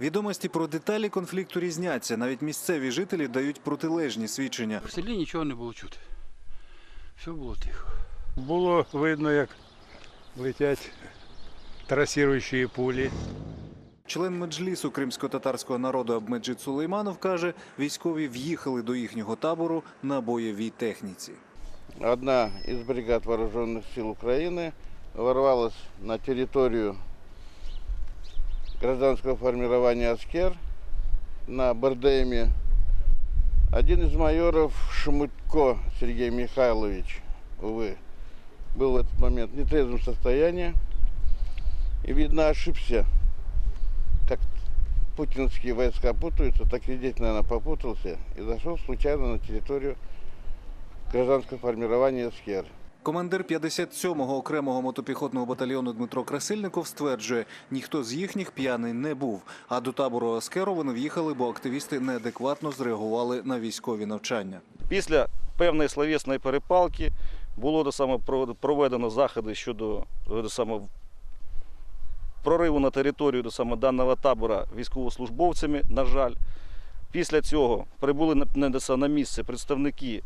Відомості про деталі конфлікту різняться. Навіть місцеві жителі дають протилежні свідчення. В селі нічого не було чути. Все було тихо. Було видно, як летять трасіруючі пулі. Член меджлісу кримсько-татарського народу Абмеджит Сулейманов каже, військові в'їхали до їхнього табору на бойовій техніці. Одна из бригад вооруженных сил Украины ворвалась на территорию гражданского формирования «Аскер» на Бардеме. Один из майоров Шмутко Сергей Михайлович, увы, был в этот момент в нетрезвом состоянии и, видно, ошибся. Как путинские войска путаются, так и здесь, наверное, попутался и зашел случайно на территорию гражданского формирования «Аскер». Командир 57-го окремого мотопіхотного батальйону Дмитро Красильников стверджує, ніхто з їхніх п'яний не був. А до табору Аскеру вони в'їхали, бо активісти неадекватно зреагували на військові навчання. Після певної словесної перепалки було до саме проведено заходи щодо е, до прориву на територію до саме даного табора військовослужбовцями. На жаль, після цього прибули на місце представники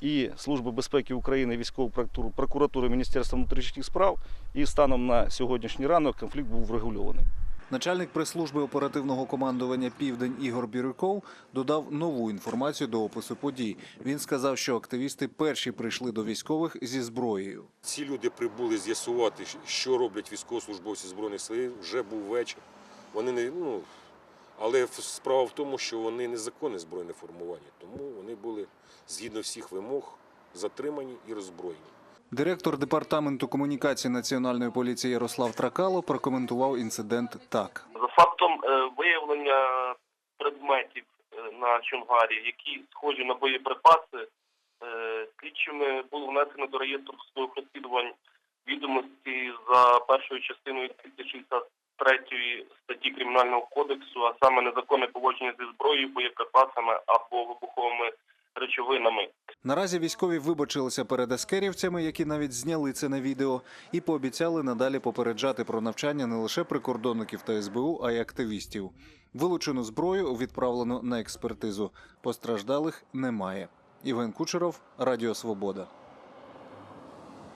і Служби безпеки України, військової прокуратури- прокуратури Міністерства внутрішніх справ. І станом на сьогоднішній ранок конфлікт був врегульований. Начальник прес-служби оперативного командування Південь Ігор Бірюков додав нову інформацію до опису подій. Він сказав, що активісти перші прийшли до військових зі зброєю. Ці люди прибули з'ясувати, що роблять військовослужбовці збройних сил. Вже був вечір. Вони не ну але справа в тому, що вони незаконне збройне формування, тому вони були згідно всіх вимог затримані і роззброєні. Директор департаменту комунікації національної поліції Ярослав Тракало прокоментував інцидент так. За фактом е, виявлення предметів е, на Чонгарі, які схожі на боєприпаси, е, слідчими було внесено до реєстру судових розслідувань відомості за першою частиною 263 статті Кримінального кодексу, а саме незаконне поводження зі зброєю, боєприпасами або вибуховими речовинами. Наразі військові вибачилися перед аскерівцями, які навіть зняли це на відео, і пообіцяли надалі попереджати про навчання не лише прикордонників та СБУ, а й активістів. Вилучену зброю відправлено на експертизу. Постраждалих немає. Іван Кучеров, Радіо Свобода.